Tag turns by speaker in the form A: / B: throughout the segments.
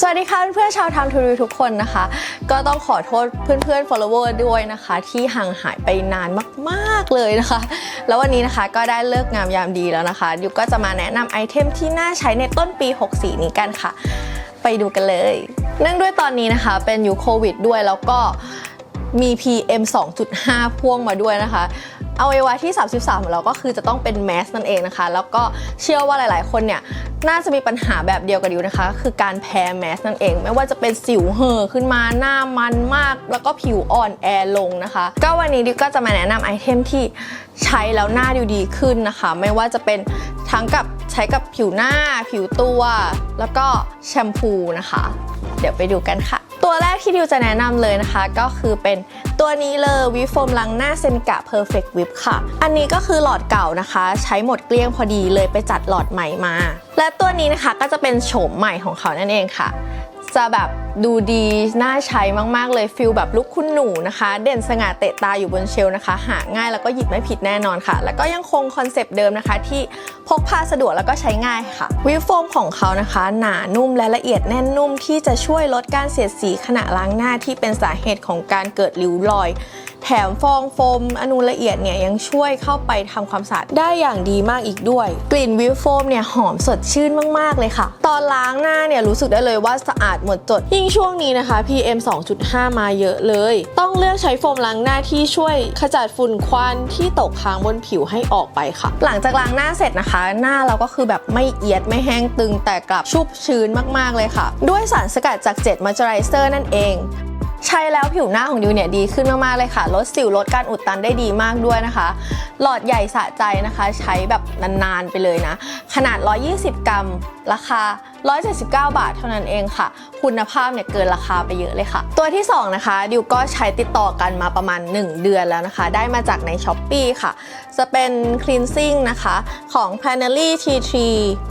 A: สวัสดีค่ะเพื่อนๆชาวทำทูรีทุกคนนะคะ ก็ต้องขอโทษเพื่อนๆ follower ด้วยนะคะ ที่ห่างหายไปนานมากๆเลยนะคะ แล้ววันนี้นะคะก็ได้เลิกงามยามดีแล้วนะคะดิวก็จะมาแนะนำไอเทมที่น่าใช้ในต้นปี 64 นี้กันค่ะ ไปดูกันเลย เนื่องด้วยตอนนี้นะคะเป็นยุคโควิดด้วยแล้วก็มี PM 2.5 พ่วงมาด้วยนะคะ อาไว้ไว้ที่ 33 ของเราก็คือจะต้องเป็นแมสนั่นเองนะคะ แล้วก็เชื่อว่าหลาย ๆ คนเนี่ยน่าจะมีปัญหาแบบเดียวกับดิวนะคะ คือการแพ้แมสนั่นเอง ไม่ว่าจะเป็นสิวเห่อขึ้นมาหน้ามันมาก แล้วก็ผิวอ่อนแอลงนะคะ ก็วันนี้ดิวก็จะมาแนะนำไอเทมที่ใช้แล้วหน้าดิวดีขึ้นนะคะ ไม่ว่าจะเป็นทั้งกับใช้กับผิวหน้า ผิวตัว แล้วก็แชมพูนะคะ เดี๋ยวไปดูกันค่ะ ตัวแรกที่ดิวจะแนะนำเลยนะคะ ก็คือเป็นตัวนี้เลยวิโฟมล้างหน้าเซนกะ Perfect Whip ค่ะ อันนี้ก็คือหลอดเก่านะคะ ใช้หมดเกลี้ยงพอดีเลยไปจัดหลอดใหม่มา และตัวนี้นะคะก็จะเป็นโฉมใหม่ของเขานั่นเองค่ะ จะแบบดูดีน่าใช้มากๆเลยฟิลแบบลุกคุณหนูนะคะ เด่นสง่าเตะตาอยู่บนเชลนะคะ หาง่ายแล้วก็หยิบไม่ผิดแน่นอนค่ะ แล้วก็ยังคงคอนเซปต์เดิมนะคะ ที่พกพาสะดวกแล้วก็ใช้ง่ายค่ะวิวโฟมของเขานะคะ หนานุ่มและละเอียดแน่นนุ่มที่จะช่วยลดการเสียดสีขณะล้างหน้าที่เป็นสาเหตุของการเกิดริ้วรอย แถมฟองโฟมอนูละเอียดเนี่ยยังช่วยเข้าไปทำความสะอาดได้อย่างดีมากอีกด้วย กลิ่นวิวโฟมเนี่ยหอมสดชื่นมากๆเลยค่ะ ตอนล้างหน้าเนี่ยรู้สึกได้เลยว่าสะอาดหมดจด ยิ่งช่วงนี้นะคะ PM 2.5 มาเยอะเลย ต้องเลือกใช้โฟมล้างหน้าที่ช่วยขจัดฝุ่นควันที่ตกค้างบนผิวให้ออกไปค่ะ หลังจากล้างหน้าเสร็จนะคะ หน้าเราก็คือแบบไม่เอียดไม่แห้งตึงแต่กลับชุ่มชื้นมากๆเลยค่ะ ด้วยสารสกัดจากเจ็ดมอยเจอไรเซอร์นั่นเอง ใช้แล้วผิวหน้าของดิวเนี่ยดีขึ้นมากๆเลยค่ะ ลดสิวลดการอุดตันได้ดีมากด้วยนะคะ หลอดใหญ่สะใจนะคะ ใช้แบบนานๆไปเลยนะ ขนาด 120 กรัม ราคา 179 บาทเท่านั้นเองค่ะ คุณภาพเนี่ยเกินราคาไปเยอะเลยค่ะ ตัวที่ 2 นะคะ ดิวก็ใช้ติดต่อกันมาประมาณ 1 เดือนแล้วนะคะ ได้มาจากใน s h อ p e e ค่ะ จะเป็น cleansing นะคะของ Planary T3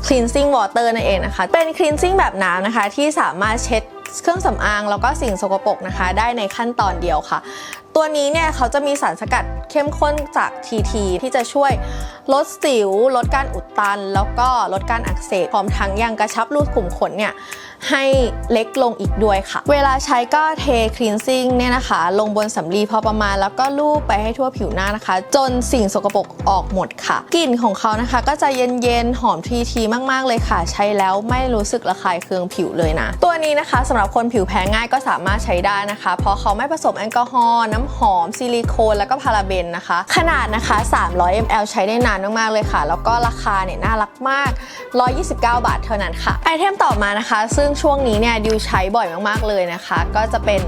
A: cleansing water นั่นเองนะคะ เป็น cleansing แบบน้ำนะคะที่สามารถเช็ด เครื่องสำอางแล้วก็สิ่งสกปรกนะคะ ได้ในขั้นตอนเดียวค่ะ ตัวนี้เนี่ยเขาจะมีสารสกัดเข้มข้นจาก TT ที่จะช่วยลดสิว ลดการอุดตัน แล้วก็ลดการอักเสบพร้อมทั้งยังกระชับรูขุมขนเนี่ย ให้เล็กลงอีกด้วยค่ะ เวลาใช้ก็เทคลีนซิ่งเนี่ยนะคะ ลงบนสำลีพอประมาณแล้วก็ลูบไปให้ทั่วผิวหน้านะคะ จนสิ่งสกปรกออกหมดค่ะ กลิ่นของเขานะคะ ก็จะเย็นๆ หอมทีทีมากๆเลยค่ะ ใช้แล้วไม่รู้สึกระคายเคืองผิวเลยนะ ตัวนี้นะคะสำหรับคนผิวแพ้ง่ายก็สามารถใช้ได้นะคะ เพราะเขาไม่ผสมแอลกอฮอล์น้ำหอมซิลิโคนแล้วก็พาราเบนนะคะ ขนาดนะคะ 300 ml ใช้ได้นานมากๆเลยค่ะ แล้วก็ราคาเนี่ยน่ารักมาก 129 บาทเท่านั้นค่ะไอเทมต่อมานะคะซึ่งช่วงนี้เนี่ยดิวใช้บ่อยมากๆเลยนะคะ ก็จะเป็น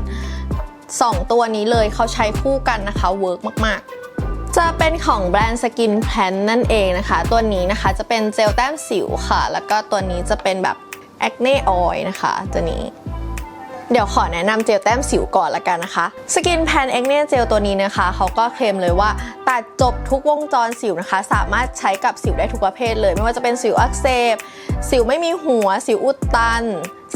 A: 2 ตัวนี้เลยเขาใช้คู่กันนะคะเวิร์กมากๆ จะเป็นของแบรนด์สกินแพนนั่นเองนะคะ ตัวนี้นะคะจะเป็นเจลแต้มสิวค่ะ แล้วก็ตัวนี้จะเป็นแบบแอคเน่ออยนะคะตัวนี้ เดี๋ยวขอแนะนำเจลแต้มสิวก่อนละกันนะคะ Skin Pan a c n e Gel ตัวนี้นะคะ เขาก็เคลมเลยว่าตัดจบทุกวงจรสิวนะคะ สามารถใช้กับสิวได้ทุกประเภทเลย ไม่ว่าจะเป็นสิวอักเสบ สิวไม่มีหัว สิวอุดตัน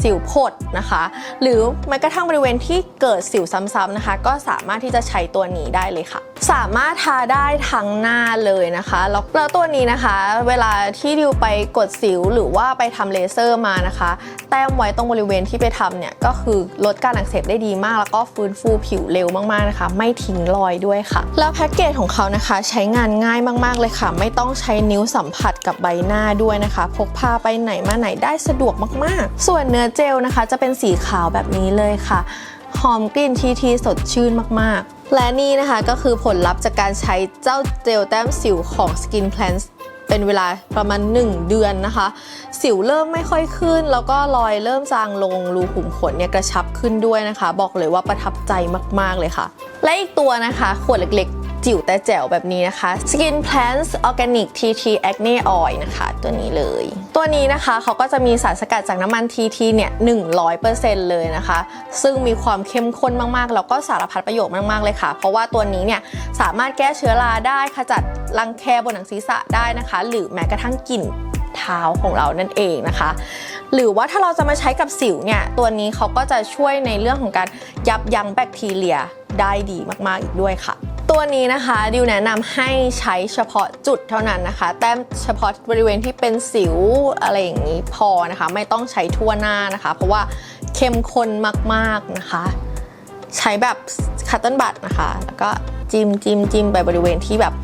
A: สิวผดนะคะ หรือแม้กระทั่งบริเวณที่เกิดสิวซ้ำๆนะคะ ก็สามารถที่จะใช้ตัวนี้ได้เลยค่ะ สามารถทาได้ทั้งหน้าเลยนะคะแล้วแล้วตัวนี้นะคะ เวลาที่ดิวไปกดสิวหรือว่าไปทำเลเซอร์มานะคะ แต้มไว้ตรงบริเวณที่ไปทำเนี่ยก็คือลดการอักเสบได้ดีมาก แล้วก็ฟื้นฟูผิวเร็วมากๆนะคะ ไม่ทิ้งรอยด้วยค่ะ แล้วแพ็กเกจของเขานะคะ ใช้งานง่ายมากๆเลยค่ะ ไม่ต้องใช้นิ้วสัมผัสกับใบหน้าด้วยนะคะ พกพาไปไหนมาไหนได้สะดวกมากๆ ส่วนเนื้อเจลนะคะ จะเป็นสีขาวแบบนี้เลยค่ะ หอมกลิ่นทีทีสดชื่นมากๆ และนี่นะคะก็คือผลลัพธ์จากการใช้เจ้าเจลแต้มสิวของ Skin p l a n t เป็นเวลาประมาณ 1 เดือนนะคะ สิวเริ่มไม่ค่อยขึ้น แล้วก็รอยเริ่มจางลงรูขุมขนเนี่ยกระชับขึ้นด้วยนะคะ บอกเลยว่าประทับใจมากๆเลยค่ะ และอีกตัวนะคะ ขวดเล็ก จิ๋วแต่แจ๋วแบบนี้นะคะ Skin Plants Organic TT Acne Oil นะคะ ตัวนี้เลย ตัวนี้นะคะเขาก็จะมีสารสกัดจากน้ำมัน TT เนี่ย 100%เลยนะคะ ซึ่งมีความเข้มข้นมากๆ แล้วก็สารพัดประโยชน์มากๆเลยค่ะ เพราะว่าตัวนี้เนี่ย สามารถแก้เชื้อราได้ขจัดรังแคบนหนังศีรษะได้นะคะ หรือแม้กระทั่งกลิ่นเท้าของเรานั่นเองนะคะ หรือว่าถ้าเราจะมาใช้กับสิวเนี่ย ตัวนี้เขาก็จะช่วยในเรื่องของการยับยั้งแบคทีเรียได้ดีมากๆอีกด้วยค่ะ ตัวนี้นะคะดิวแนะนำให้ใช้เฉพาะจุดเท่านั้นนะคะ แต้มเฉพาะบริเวณที่เป็นสิวอะไรอย่างนี้พอนะคะ ไม่ต้องใช้ทั่วหน้านะคะ เพราะว่าเข้มข้นมากๆนะคะ ใช้แบบคัตเติลบัตนะคะ แล้วก็จิ้มจิ้มจิ้มไปบริเวณที่แบบ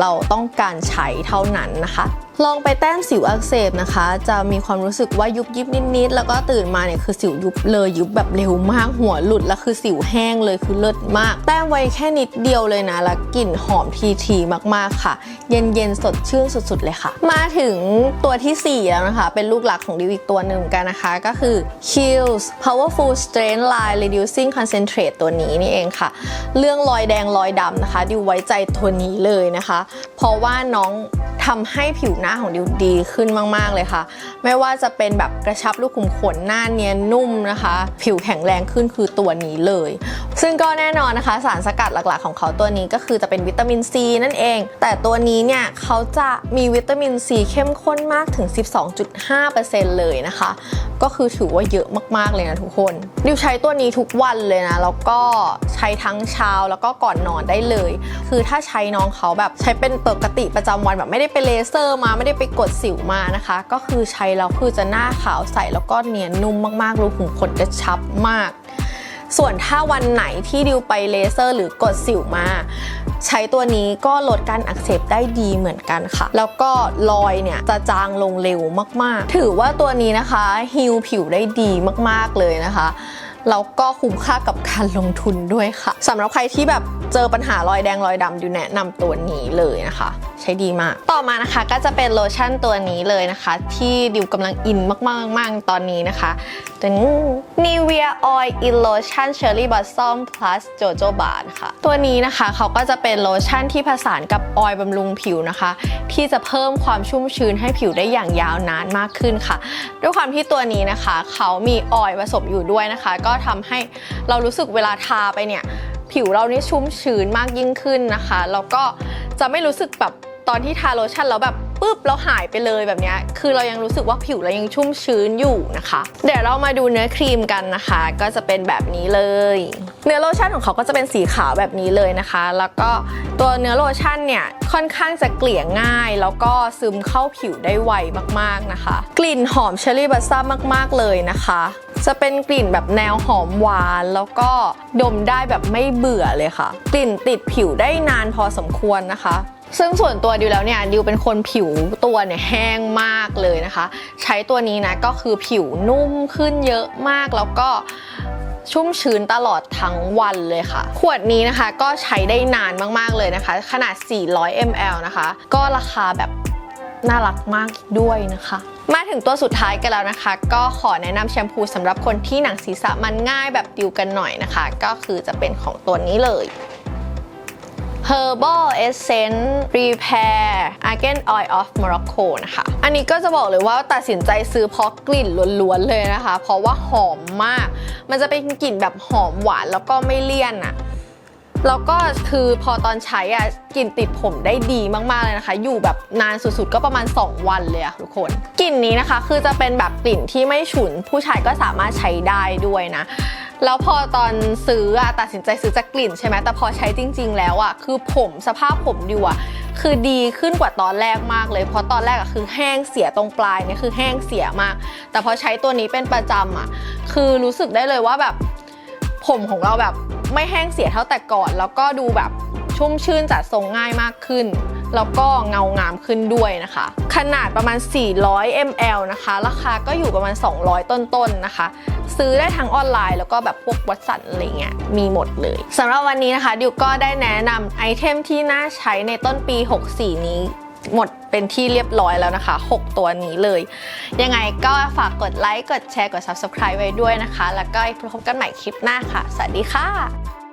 A: เราต้องการใช้เท่านั้นนะคะ ลองไปแต้มสิวอักเสบนะคะ จะมีความรู้สึกว่ายุบยิบนิดๆ แล้วก็ตื่นมาเนี่ยคือสิวยุบเลยยุบแบบเร็วมากหัวหลุดแล้วคือสิวแห้งเลยคือเลิศมาก แต้มไว้แค่นิดเดียวเลยนะ แล้วกลิ่นหอมทีทีมากๆค่ะ เย็นๆ สดชื่นสุดๆเลยค่ะ มาถึงตัวทีสี่4 แล้วนะคะ เป็นลูกหลักของดิวอีกตัวหนึ่งกันนะคะ ก็คือ Kills Powerful Strength Line Reducing Concentrate ตัวนี้นี่เองค่ะ เรื่องรอยแดงรอยดำนะคะดิวไว้ใจตัวนี้เลยนะคะ เพราะว่าน้องทำให้ผิวหนาของดิวดีขึ้นมาก ๆ เลยค่ะ ไม่ว่าจะเป็นแบบกระชับลูกขุมขนหน้าเนียนนุ่มนะคะ ผิวแข็งแรงขึ้นคือตัวนี้เลย ซึ่งก็แน่นอนนะคะ สารสกัดหลัก ๆ ของเขาตัวนี้ก็คือจะเป็นวิตามินซีนั่นเอง แต่ตัวนี้เนี่ยเขาจะมีวิตามินซีเข้มข้นมากถึง 12.5%เลยนะคะ ก็คือถือว่าเยอะมาก ๆ เลยนะทุกคน ดิวใช้ตัวนี้ทุกวันเลยนะ แล้วก็ใช้ทั้งเช้าแล้วก็ก่อนนอนได้เลย คือถ้าใช้น้องเขาแบบใช้เป็นปกติประจำวันแบบไม่ได้ไปเลเซอร์มาไม่ได้ไปกดสิวมานะคะ ก็คือใช้แล้วคือจะหน้าขาวใสแล้วก็เนียนนุ่มมากๆรูขุมขนกระชับมาก ส่วนถ้าวันไหนที่ดิวไปเลเซอร์ หรือกดสิวมา ใช้ตัวนี้ก็ลดการอักเสบได้ดีเหมือนกันค่ะ แล้วก็รอยเนี่ยจะจางลงเร็วมากๆ ถือว่าตัวนี้นะคะฮิลผิวได้ดีมากๆเลยนะคะแล้วก็คุ้มค่ากับการลงทุนด้วยค่ะสำหรับใครที่แบบเจอปัญหารอยแดงรอยดำดิวแนะนำตัวนี้เลยนะคะ ใช้ดีมาก ต่อมานะคะก็จะเป็นโลชั่นตัวนี้เลยนะคะ ที่ดิวกำลังอินมากๆๆตอนนี้นะคะตัวนี้ Nivea Oil In Lotion Cherry Blossom Plus Jojo Bar ค่ะตัวนี้นะคะเขาก็จะเป็นโลชั่นที่ผสานกับออยล์บำรุงผิวนะคะ ที่จะเพิ่มความชุ่มชื้นให้ผิวได้อย่างยาวนานมากขึ้นค่ะ ด้วยความที่ตัวนี้นะคะ เขามีออยล์ผสมอยู่ด้วยนะคะ ก็ทำให้เรารู้สึกเวลาทาไปเนี่ย ผิวเรานี่ชุ่มชื้นมากยิ่งขึ้นนะคะ แล้วก็จะไม่รู้สึกแบบตอนที่ทาโลชั่นแล้วแบบปุ๊บแล้วหายไปเลยแบบนี้คือเรายังรู้สึกว่าผิวเรายังชุ่มชื้นอยู่นะคะ เดี๋ยวเรามาดูเนื้อครีมกันนะคะ ก็จะเป็นแบบนี้เลย เนื้อโลชั่นของเขาก็จะเป็นสีขาวแบบนี้เลยนะคะ แล้วก็ตัวเนื้อโลชั่นเนี่ยค่อนข้างจะเกลี่ยง่าย แล้วก็ซึมเข้าผิวได้ไวมากๆนะคะ กลิ่นหอมเชอร์รี่บัสซ่ามากๆเลยนะคะ จะเป็นกลิ่นแบบแนวหอมหวานแล้วก็ดมได้แบบไม่เบื่อเลยค่ะ กลิ่นติดผิวได้นานพอสมควรนะคะ ซึ่งส่วนตัวดิวแล้วเนี่ยดิวเป็นคนผิวตัวเนี่ยแห้งมากเลยนะคะ ใช้ตัวนี้นะก็คือผิวนุ่มขึ้นเยอะมากแล้วก็ชุ่มชื้นตลอดทั้งวันเลยค่ะ ขวดนี้นะคะก็ใช้ได้นานมากๆเลยนะคะ ขนาด 400 ml นะคะ ก็ราคาแบบ น่ารักมากด้วยนะคะ มาถึงตัวสุดท้ายกันแล้วนะคะ ก็ขอแนะนำแชมพูสำหรับคนที่หนังศีรษะมันง่ายแบบดิวกันหน่อยนะคะ ก็คือจะเป็นของตัวนี้เลย Herbal Essence Repair Argan Oil of Morocco นะคะ อันนี้ก็จะบอกเลยว่าตัดสินใจซื้อเพราะกลิ่นล้วนๆเลยนะคะ เพราะว่าหอมมาก มันจะเป็นกลิ่นแบบหอมหวานแล้วก็ไม่เลี่ยนอะ แล้วก็คือพอตอนใช้อะกลิ่นติดผมได้ดีมากๆเลยนะคะ อยู่แบบนานสุดๆ ก็ประมาณ 2 วันเลยอะทุกคนกลิ่นนี้นะคะคือจะเป็นแบบกลิ่นที่ไม่ฉุน ผู้ชายก็สามารถใช้ได้ด้วยนะแล้วพอตอนซื้ออะตัดสินใจซื้อจากกลิ่นใช่ไหมแต่พอใช้จริง ๆ แล้วอะคือผมสภาพผมดิวอะคือดีขึ้นกว่าตอนแรกมากเลย เพราะตอนแรกอะคือแห้งเสียตรงปลายเนี่ยคือแห้งเสียมาก แต่พอใช้ตัวนี้เป็นประจำอะคือรู้สึกได้เลยว่าแบบผมของเราแบบ ไม่แห้งเสียเท่าแต่ก่อน แล้วก็ดูแบบชุ่มชื่นจัดทรงง่ายมากขึ้น แล้วก็เงางามขึ้นด้วยนะคะ ขนาดประมาณ 400 ml นะคะ ราคาก็อยู่ประมาณ 200 ต้นๆนนะคะ ซื้อได้ทั้งออนไลน์แล้วก็แบบพวกวัดสันอะไรเงี้ยมีหมดเลยสำหรับวันนี้นะคะดิวก็ได้แนะนำไอเทมที่น่าใช้ในต้นปี 64 นี้ หมดเป็นที่เรียบร้อยแล้วนะคะ 6 ตัวนี้เลย ยังไงก็ฝากกดไลค์ กดแชร์ กด Subscribe ไว้ด้วยนะคะ แล้วก็พบกันใหม่คลิปหน้าค่ะ สวัสดีค่ะ